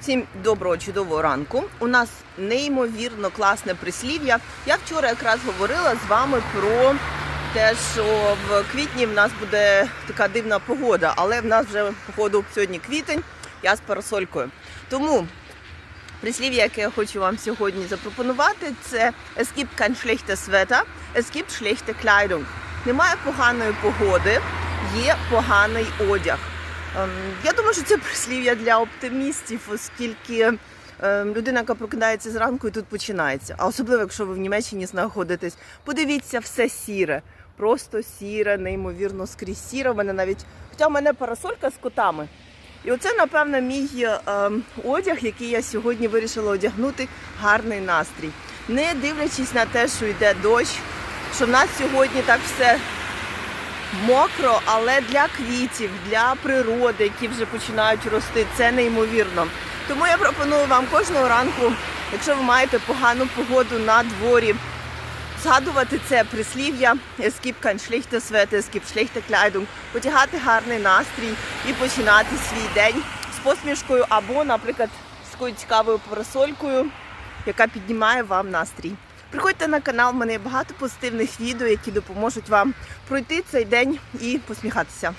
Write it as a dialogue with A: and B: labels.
A: Всім доброго чудового ранку. У нас неймовірно класне прислів'я. Я вчора якраз говорила з вами про те, що в квітні в нас буде така дивна погода, але в нас вже походу сьогодні квітень, я з парасолькою. Тому прислів'я, яке я хочу вам сьогодні запропонувати, це Es gibt kein schlechtes Wetter, es gibt schlechte Kleidung. Немає поганої погоди, є поганий одяг. Ем, Я думаю, що це прислів'я для оптимістів, оскільки ем, людина, яка прокидається зранку, і тут починається. А особливо, якщо ви в Німеччині знаходитесь, подивіться, все сіре, просто сіре, неймовірно скрізь сіре. У мене навіть, хоча в мене парасолька з котами. І оце, напевно, мій ем, одяг, який я сьогодні вирішила одягнути, гарний настрій. Не дивлячись на те, що йде дощ, що в нас сьогодні так все мокро, але для квітів, для природи, які вже починають рости, це неймовірно. Тому я пропоную вам кожного ранку, якщо ви маєте погану погоду на дворі, згадувати це прислів'я «Es gibt kein schlechtes Wetter, es gibt schlechte Kleidung», потягати гарний настрій і починати свій день з посмішкою або, наприклад, з такою цікавою парасолькою, яка піднімає вам настрій. Приходьте на канал, в мене є багато позитивних відео, які допоможуть вам пройти цей день і посміхатися.